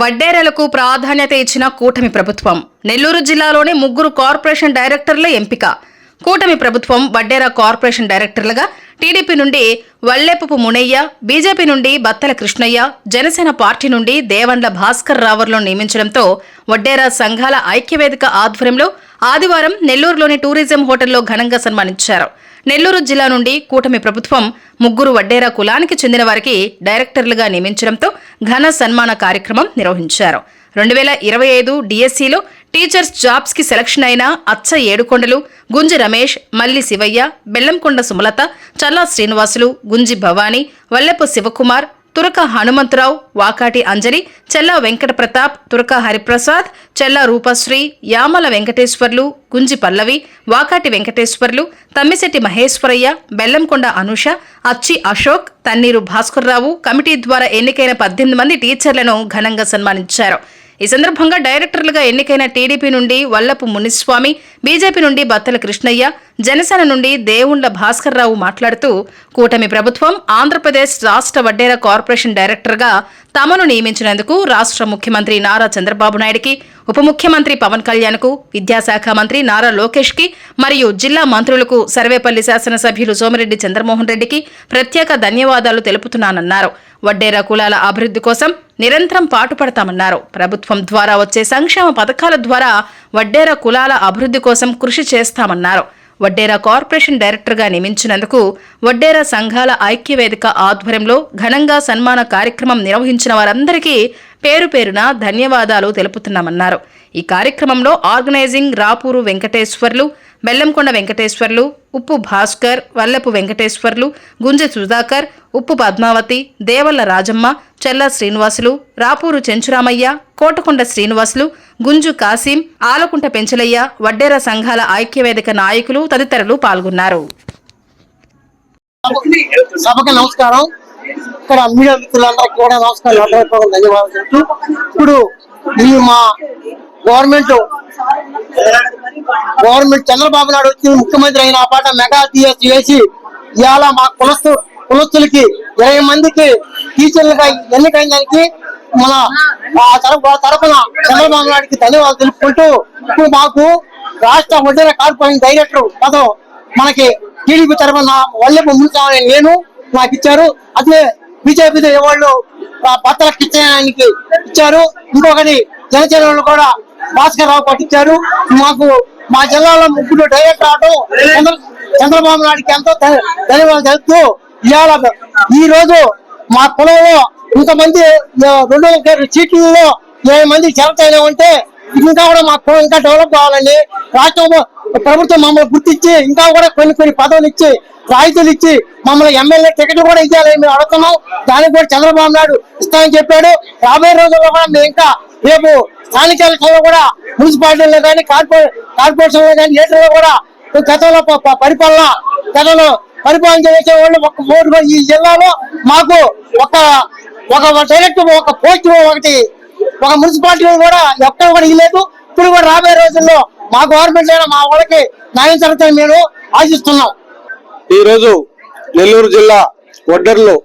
వడ్డేరలకు ప్రాధాన్యత ఇచ్చిన కూటమి ప్రభుత్వం. నెల్లూరు జిల్లాలోని ముగ్గురు కార్పొరేషన్ డైరెక్టర్ల ఎంపిక. కూటమి ప్రభుత్వం వడ్డేర కార్పొరేషన్ డైరెక్టర్లుగా టీడీపీ నుండి వల్లేపపు మునయ్య బీజేపీ నుండి బత్తల కృష్ణయ్య జనసేన పార్టీ నుండి దేవండ్ల భాస్కర్ రావర్లను నియమించడంతో వడ్డేర సంఘాల ఐక్యవేదిక ఆధ్వర్యంలో ఆదివారం నెల్లూరులోని టూరిజం హోటల్లో ఘనంగా సన్మానించారు. నెల్లూరు జిల్లా నుండి కూటమి ప్రభుత్వం ముగ్గురు వడ్డేరా కులానికి చెందిన వారికి డైరెక్టర్లుగా నియమించడంతో ఘన సన్మాన కార్యక్రమం నిర్వహించారు. రెండు వేల ఇరవై ఐదు డిఎస్సిలో టీచర్స్ జాబ్స్కి సెలక్షన్ అయిన అచ్చ ఏడుకొండలు గుంజి రమేష్ మల్లి శివయ్య బెల్లంకొండ సుమలత చల్లా శ్రీనివాసులు గుంజి భవానీ వల్లెపు శివకుమార్ తురక హనుమంతరావు వాకాటి అంజలి చెల్లా వెంకట ప్రతాప్ తురక హరిప్రసాద్ చెల్లా రూపశ్రీ యామల వెంకటేశ్వర్లు గుంజి పల్లవి వాకాటి వెంకటేశ్వర్లు తమ్మిశెట్టి మహేశ్వరయ్య బెల్లంకొండ అనుష అచ్చి అశోక్ తన్నీరు భాస్కర్రావు కమిటీ ద్వారా ఎన్నికైన పద్దెనిమిది మంది టీచర్లను ఘనంగా సన్మానించారు. ఈ సందర్భంగా డైరెక్టర్లుగా ఎన్నికైన టీడీపీ నుండి వల్లపు మునిస్వామి బీజేపీ నుండి బత్తల కృష్ణయ్య జనసేన నుండి దేవుండ్ల భాస్కర్రావు మాట్లాడుతూ కూటమి ప్రభుత్వం ఆంధ్రప్రదేశ్ రాష్ట్ర వడ్డేర కార్పొరేషన్ డైరెక్టర్గా తమను నియమించినందుకు రాష్ట్ర ముఖ్యమంత్రి నారా చంద్రబాబు నాయుడికి ఉప ముఖ్యమంత్రి పవన్ కళ్యాణ్కు విద్యాశాఖ మంత్రి నారా లోకేష్కి మరియు జిల్లా మంత్రులకు సర్వేపల్లి శాసనసభ్యులు సోమిరెడ్డి చంద్రమోహన్ రెడ్డికి ప్రత్యేక ధన్యవాదాలు తెలుపుతున్నానన్నారు. వడ్డేర కులాల అభివృద్ధి కోసం నిరంతరం పాటుపడతామన్నారు. ప్రభుత్వం ద్వారా వచ్చే సంక్షేమ పథకాల ద్వారా వడ్డేర కులాల అభివృద్ధి కోసం కృషి చేస్తామన్నారు. వడ్డేర కార్పొరేషన్ డైరెక్టర్గా నియమించినందుకు వడ్డేర సంఘాల ఐక్యవేదిక ఆధ్వర్యంలో ఘనంగా సన్మాన కార్యక్రమం నిర్వహించిన వారందరికీ పేరు పేరున ధన్యవాదాలు తెలుపుతున్నామన్నారు. ఈ కార్యక్రమంలో ఆర్గనైజింగ్ రాపూరు వెంకటేశ్వర్లు బెల్లంకొండ వెంకటేశ్వర్లు ఉప్పు భాస్కర్ వల్లపు వెంకటేశ్వర్లు గుంజ సుధాకర్ ఉప్పు పద్మావతి దేవల్ల రాజమ్మ చెల్ల శ్రీనివాసులు రాపూరు చెంచురామయ్య కోటకొండ శ్రీనివాసులు గుంజు కాసిం ఆలకుంట పెంచలయ్య వడ్డేర సంఘాల ఐక్యవేదిక నాయకులు తదితరులు పాల్గొన్నారు. సభకి నమస్కారం. ఇక్కడ మీడియా మిత్రులందరూ కూడా నమస్కారం. హృదయపూర్వక ధన్యవాదాలు చెప్తూ ఇప్పుడు ఈ మా గవర్నమెంట్ గవర్నమెంట్ చంద్రబాబు నాయుడు వచ్చి ముఖ్యమంత్రి అయిన ఆ పాట మెగా టీఎస్ చేసి ఇవాళ మా కులస్తు కులస్తులకి ఇరవై మందికి టీచర్లుగా ఎన్నికైన దానికి మన ఆ చంద్రబాబు నాయుడుకి ధన్యవాదాలు తెలుపుకుంటూ ఇప్పుడు మాకు రాష్ట్ర వడ్డీర కార్పొరేషన్ డైరెక్టర్ పదం మనకి టీడీపీ తరఫున వల్లెపు ముందు నేను నాకు ఇచ్చారు. అదే బీజేపీ వాళ్ళు పత్ర కిచ్చడానికి ఇచ్చారు. ఇంకొకటి జనచర్యలు కూడా భాస్కర్ రావు పట్టించారు మాకు మా జిల్లాలో ముగ్గురు డైరెక్టర్ రావడం చంద్ర- చంద్రబాబు నాయుడుకి ఎంతో ధన్యవాదాలు తెలుపుతూ ఇవాళ ఈ రోజు మా కులంలో ఇంతమంది రెండు వందల సీట్లలో ఇరవై మంది చేరతాయినా ఉంటే ఇంకా కూడా మా కులం ఇంకా డెవలప్ కావాలని రాష్ట్రంలో ప్రభుత్వం మమ్మల్ని గుర్తించి ఇంకా కూడా కొన్ని కొన్ని పదవులు ఇచ్చి రాయితీలు ఇచ్చి మమ్మల్ని ఎమ్మెల్యే టికెట్లు కూడా ఇవ్వాలని మేము అడుగుతున్నాం. దానికి కూడా చంద్రబాబు నాయుడు ఇస్తామని చెప్పాడు. రాబోయే రోజుల్లో కూడా మేము ఇంకా రేపు స్థానిక ఎలక్షన్లో కూడా మున్సిపాలిటీలో కానీ కార్పొరే కార్పొరేషన్లో కానీ ఏటీలో కూడా గతంలో పరిపాలన గతంలో పరిపాలన చేసే వాళ్ళు ఒక మూడు ఈ జిల్లాలో మాకు ఒక ఒక డైరెక్ట్ ఒక పోస్ట్ ఒకటి ఒక మున్సిపాలిటీ కూడా ఎక్కడ కూడా ఇవ్వలేదు. ఇప్పుడు కూడా రాబోయే రోజుల్లో మా గవర్నమెంట్ అయినా మా వాళ్ళకి న్యాయం జరుగుతాయని మేము ఆశిస్తున్నాం. ఈరోజు నెల్లూరు జిల్లా ఒడ్డర్లు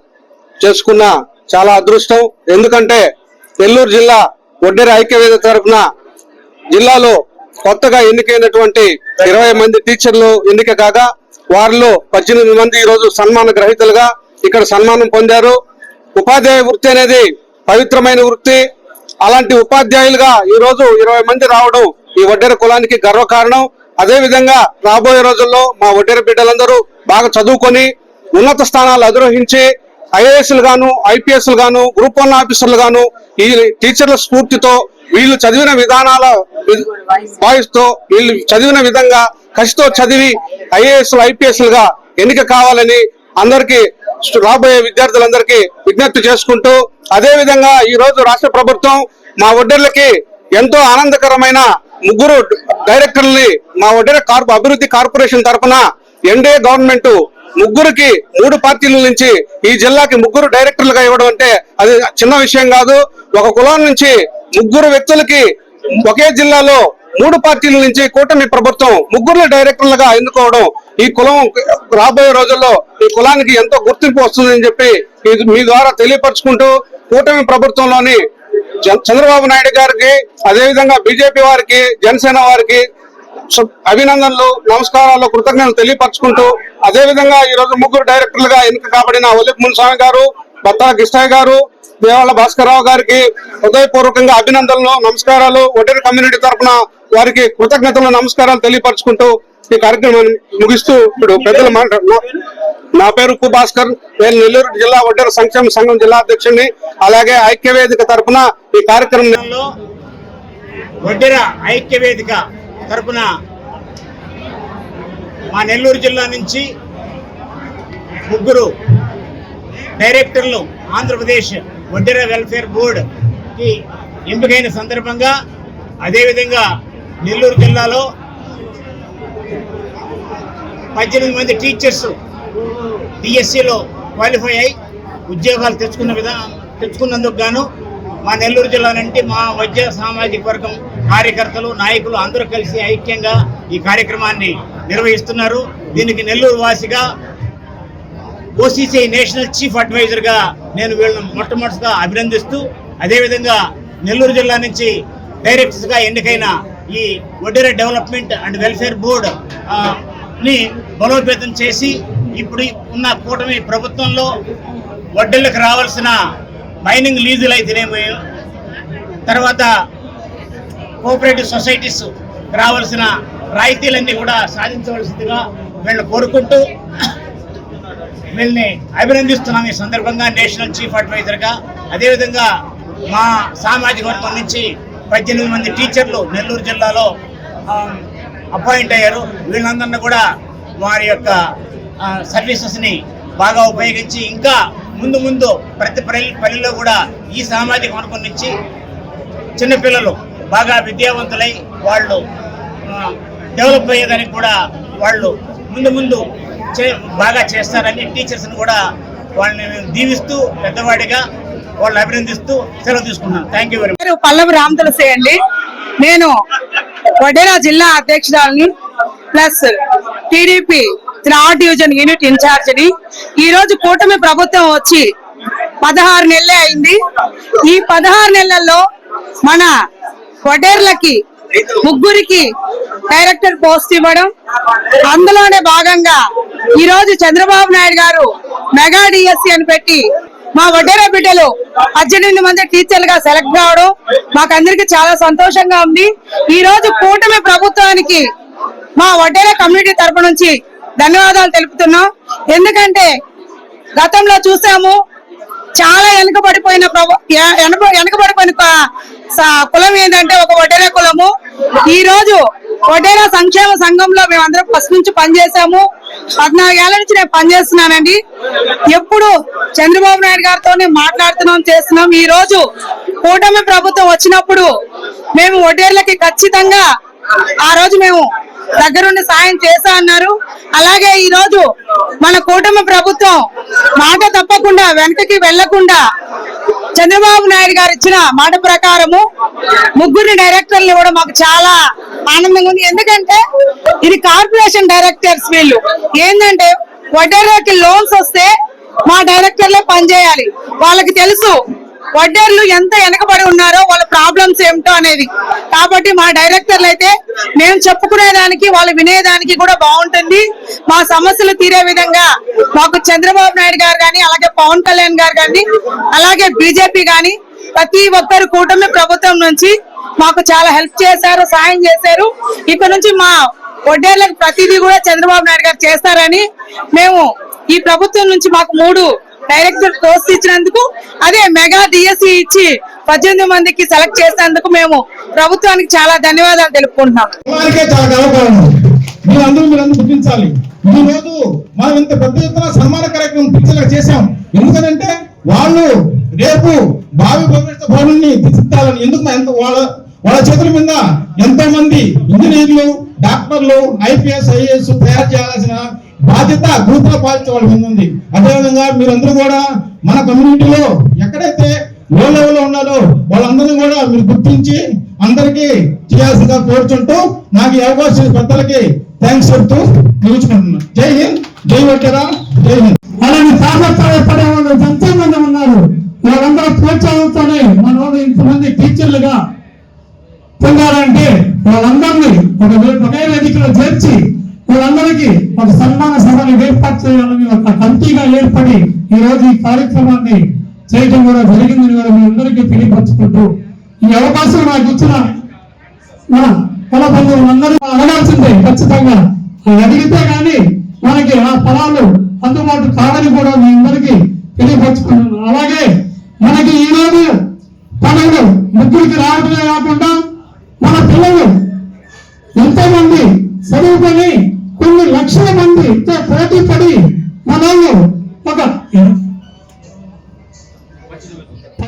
చేసుకున్న చాలా అదృష్టం. ఎందుకంటే నెల్లూరు జిల్లా ఒడ్డరి ఐక్యవేద తరఫున జిల్లాలో కొత్తగా ఎన్నికైనటువంటి ఇరవై మంది టీచర్లు ఎన్నిక కాగా వారిలో పద్దెనిమిది మంది ఈ రోజు సన్మాన గ్రహీతలుగా ఇక్కడ సన్మానం పొందారు. ఉపాధ్యాయ వృత్తి అనేది పవిత్రమైన వృత్తి. అలాంటి ఉపాధ్యాయులుగా ఈరోజు ఇరవై మంది రావడం ఈ వడ్డెర కులానికి గర్వకారణం అదే విధంగా రాబోయే రోజుల్లో మా వడ్డెర బిడ్డలందరూ బాగా చదువుకొని ఉన్నత స్థానాలు అధిరోహించి ఐఏఎస్ గాను ఐపీఎస్ గాను గ్రూప్ వన్ ఆఫీసర్లు గాను ఈ టీచర్ల స్ఫూర్తితో వీళ్ళు చదివిన విధానాల వాయిస్తో వీళ్ళు చదివిన విధంగా కసితో చదివి ఐఏఎస్ ఐపీఎస్గా ఎన్నిక కావాలని అందరికీ రాబోయే విద్యార్థులందరికీ విజ్ఞప్తి చేసుకుంటూ అదే విధంగా ఈ రోజు రాష్ట్ర ప్రభుత్వం మా ఒడ్డర్లకి ఎంతో ఆనందకరమైన ముగ్గురు డైరెక్టర్లని మా ఒడ్డెర కార్ప అభివృద్ధి కార్పొరేషన్ తరఫున ఎన్డీఏ గవర్నమెంట్ ముగ్గురికి మూడు పార్టీల నుంచి ఈ జిల్లాకి ముగ్గురు డైరెక్టర్లుగా ఇవ్వడం అంటే అది చిన్న విషయం కాదు. ఒక కులం నుంచి ముగ్గురు వ్యక్తులకి ఒకే జిల్లాలో మూడు పార్టీల నుంచి కూటమి ప్రభుత్వం ముగ్గురు డైరెక్టర్లుగా ఎన్నుకోవడం ఈ కులం రాబోయే రోజుల్లో ఈ కులానికి ఎంతో గుర్తింపు వస్తుందని చెప్పి ఇది మీ ద్వారా తెలియపరచుకుంటూ కూటమి ప్రభుత్వంలోని చంద్రబాబు నాయుడు గారికి అదేవిధంగా బీజేపీ వారికి జనసేన వారికి అభినందనలు నమస్కారాలు కృతజ్ఞతలు తెలియపరచుకుంటూ అదే విధంగా ఈ రోజు ముగ్గురు డైరెక్టర్లుగా ఎన్నిక కాబడిన ఒలిప్ మునిస్వామి గారు బత్తాల కృష్ణయ్య గారు దేవాళ్ళ భాస్కరరావు గారికి హృదయపూర్వకంగా అభినందనలు నమస్కారాలు ఒడ్డరి కమ్యూనిటీ తరఫున వారికి కృతజ్ఞతలు నమస్కారాలు తెలియపరచుకుంటూ ఈ కార్యక్రమాన్ని ముగిస్తూ ఇప్పుడు పెద్దల మాట నా పేరు కు భాస్కర్. నేను నెల్లూరు జిల్లా ఒడ్డర సంక్షేమ సంఘం జిల్లా అధ్యక్షుడిని. అలాగే ఐక్యవేదిక తరఫున ఈ కార్యక్రమంలో వడ్డెర ఐక్య వేదిక తరపున మా నెల్లూరు జిల్లా నుంచి ముగ్గురు డైరెక్టర్లు ఆంధ్రప్రదేశ్ వడ్డెర వెల్ఫేర్ బోర్డుకి ఎంపికైన సందర్భంగా అదేవిధంగా నెల్లూరు జిల్లాలో పద్దెనిమిది మంది టీచర్స్ డిఎస్సిలో క్వాలిఫై అయి ఉద్యోగాలు తెచ్చుకున్న విధానం తెచ్చుకున్నందుకు గాను మా నెల్లూరు జిల్లా నుండి మా వైద్య సామాజిక వర్గం కార్యకర్తలు నాయకులు అందరూ కలిసి ఐక్యంగా ఈ కార్యక్రమాన్ని నిర్వహిస్తున్నారు. దీనికి నెల్లూరు వాసిగా ఓసీసీ నేషనల్ చీఫ్ అడ్వైజర్గా నేను వీళ్ళని మొట్టమొదటిగా అభినందిస్తూ అదేవిధంగా నెల్లూరు జిల్లా నుంచి డైరెక్టర్స్గా ఎన్నికైన ఈ Vaddera development and welfare board ని బలోపేతం చేసి ఇప్పుడు ఉన్న కూటమి ప్రభుత్వంలో వడ్డీలకు రావాల్సిన మైనింగ్ లీజులు అయితేనేమి తర్వాత కోఆపరేటివ్ సొసైటీస్ రావాల్సిన రాయితీలన్నీ కూడా సాధించవలసిందిగా వీళ్ళని కోరుకుంటూ వీళ్ళని అభినందిస్తున్నాం ఈ సందర్భంగా నేషనల్ చీఫ్ అడ్వైజర్గా. అదేవిధంగా మా సామాజిక వర్గం నుంచి పద్దెనిమిది మంది టీచర్లు నెల్లూరు జిల్లాలో అపాయింట్ అయ్యారు. వీళ్ళందరినీ కూడా వారి యొక్క సర్వీసెస్ని బాగా ఉపయోగించి ఇంకా ముందు ముందు ప్రతి పల్లి పల్లెలో కూడా ఈ సామాజిక వర్గం నుంచి చిన్నపిల్లలు బాగా విద్యావంతులై వాళ్ళు డెవలప్ అయ్యేదానికి కూడా వాళ్ళు ముందు ముందు చే బాగా చేస్తారని టీచర్స్ని కూడా వాళ్ళని దీవిస్తూ పెద్దవాడిగా వాళ్ళు అభినందిస్తూ సెలవు తీసుకున్నాను. Thank you very much Pallavi Ram Tulasi అండి నేను వడేరా జిల్లా అధ్యక్షురాలని plus TDP third division unit ఇన్ఛార్జిని. ఈ రోజు కూటమి ప్రభుత్వం వచ్చి పదహారు నెలలే అయింది. ఈ పదహారు నెలల్లో మన వడేర్లకి ముగ్గురికి డైరెక్టర్ పోస్ట్ ఇవ్వడం అందులోనే భాగంగా ఈ రోజు చంద్రబాబు నాయుడు గారు మెగా డిఎస్సి అని పెట్టి మా వడ్డేరా బిడ్డలు పద్దెనిమిది మంది టీచర్లుగా సెలెక్ట్ కావడం మాకందరికి చాలా సంతోషంగా ఉంది. ఈ రోజు కూటమి ప్రభుత్వానికి మా వడ్డేరా కమ్యూనిటీ తరపు నుంచి ధన్యవాదాలు తెలుపుతున్నాం. ఎందుకంటే గతంలో చూసాము చాలా వెనుకబడిపోయిన ప్రభు ఎ- వెనక- వెనుకబడిపోయిన కులం ఏంటంటే ఒక వడ్డేరా కులము. ఈ రోజు వడ్డేరా సంక్షేమ సంఘంలో మేమందరం ఫస్ట్ నుంచి పనిచేసాము. పద్నాలుగేళ్ళ నుంచి నేను పనిచేస్తున్నానండి. ఎప్పుడు చంద్రబాబు నాయుడు గారితో మాట్లాడుతున్నాం చేస్తున్నాం. ఈ రోజు కూటమి ప్రభుత్వం వచ్చినప్పుడు మేము వడ్డేర్లకి ఖచ్చితంగా ఆ రోజు మేము దగ్గరుండి సాయం చేశా అన్నారు. అలాగే ఈ రోజు మన కూటమి ప్రభుత్వం మాట తప్పకుండా వెనకకి వెళ్ళకుండా చంద్రబాబు నాయుడు గారు ఇచ్చిన మాట ప్రకారము ముగ్గురు డైరెక్టర్లు కూడా మాకు చాలా ఆనందంగా ఉంది. ఎందుకంటే ఇది కార్పొరేషన్ డైరెక్టర్స్ వీళ్ళు. ఏంటంటే వడ్డర్లకి లోన్స్ వస్తే మా డైరెక్టర్లే పనిచేయాలి వాళ్ళకి తెలుసు వడ్డర్లు ఎంత వెనకబడి ఉన్నారో వాళ్ళ ప్రాబ్లమ్స్ ఏమిటో అనేది. కాబట్టి మా డైరెక్టర్లు అయితే మేము చెప్పుకునేదానికి వాళ్ళు వినేదానికి కూడా బాగుంటుంది. మా సమస్యలు తీరే విధంగా మాకు చంద్రబాబు నాయుడు గారు కానీ అలాగే పవన్ కళ్యాణ్ గారు కానీ అలాగే బీజేపీ కానీ ప్రతి ఒక్కరు కూటమి ప్రభుత్వం నుంచి మాకు చాలా హెల్ప్ చేశారు సాయం చేశారు. ఇక్కడ నుంచి మా వడ్డేర్లకు ప్రతిదీ కూడా చంద్రబాబు నాయుడు గారు చేస్తారని మేము ఈ ప్రభుత్వం నుంచి మాకు మూడు డైరెక్టర్ పోస్ట్ ఇచ్చినందుకు అదే మెగా డిఎస్సి ఇచ్చి పద్దెనిమిది మందికి సెలెక్ట్ చేసినందుకు మేము ప్రభుత్వానికి చాలా ధన్యవాదాలు తెలుపుకుంటున్నాం. మీరందరూ మీరందరూ గుర్తించాలి. ఈ రోజు మనం ఇంత పెద్ద ఎత్తున సన్మాన కార్యక్రమం పిచ్చగా చేశాం. ఎందుకంటే వాళ్ళు రేపు భావి భవిష్యత్తు తీర్చిదిద్దాలని ఎందుకు ఎంత వాళ్ళ వాళ్ళ చేతుల మీద ఎంతో మంది ఇంజనీర్లు డాక్టర్లు ఐపీఎస్ ఐఏఎస్ తయారు చేయాల్సిన బాధ్యత గురుతుల బాధ్యత వాళ్ళ మీద ఉంది. అదేవిధంగా మీరందరూ కూడా మన కమ్యూనిటీలో ఎక్కడైతే లో లెవెల్లో ఉన్నారో వాళ్ళందరినీ కూడా మీరు గుర్తించి అందరికీ చేయాల్సిందిగా కోరుచుంటూ నాకు ఈ అవకాశం పెద్దలకి థ్యాంక్స్ చెప్తూ ముగించుకుంటున్నాను జై హింద్ జై వడ్డరా జై హింద్. అలాగే సామర్థ్యం వాళ్ళు ఎంతో మంది ఉన్నారు. వాళ్ళందరూ ఎంతమంది టీచర్లుగా పొందారంటే వాళ్ళందరినీ ఒక ఒకే వేదికలో చేర్చి వాళ్ళందరికీ ఒక సన్మాన సభను ఏర్పాటు చేయాలని ఒక కమిటీగా ఏర్పడి ఈ రోజు ఈ కార్యక్రమాన్ని చేయడం కూడా జరిగిందని కూడా మీ అందరికీ తెలియపరచుకుంటూ ఈ అవకాశం నాకు ఇచ్చిన మన కుల బంధువులందరూ అడగాల్సిందే ఖచ్చితంగా. అడిగితే కానీ మనకి ఆ పొలాలు అందుబాటు కాదని కూడా మీ అందరికీ తెలియపరచుకున్నాను అలాగే మనకి ఈ ఉద్యోగి రావటమే కాకుండా మన పిల్లలు ఎంతో మంది చదువుకొని కొన్ని లక్షల మందితో పోటీ పడి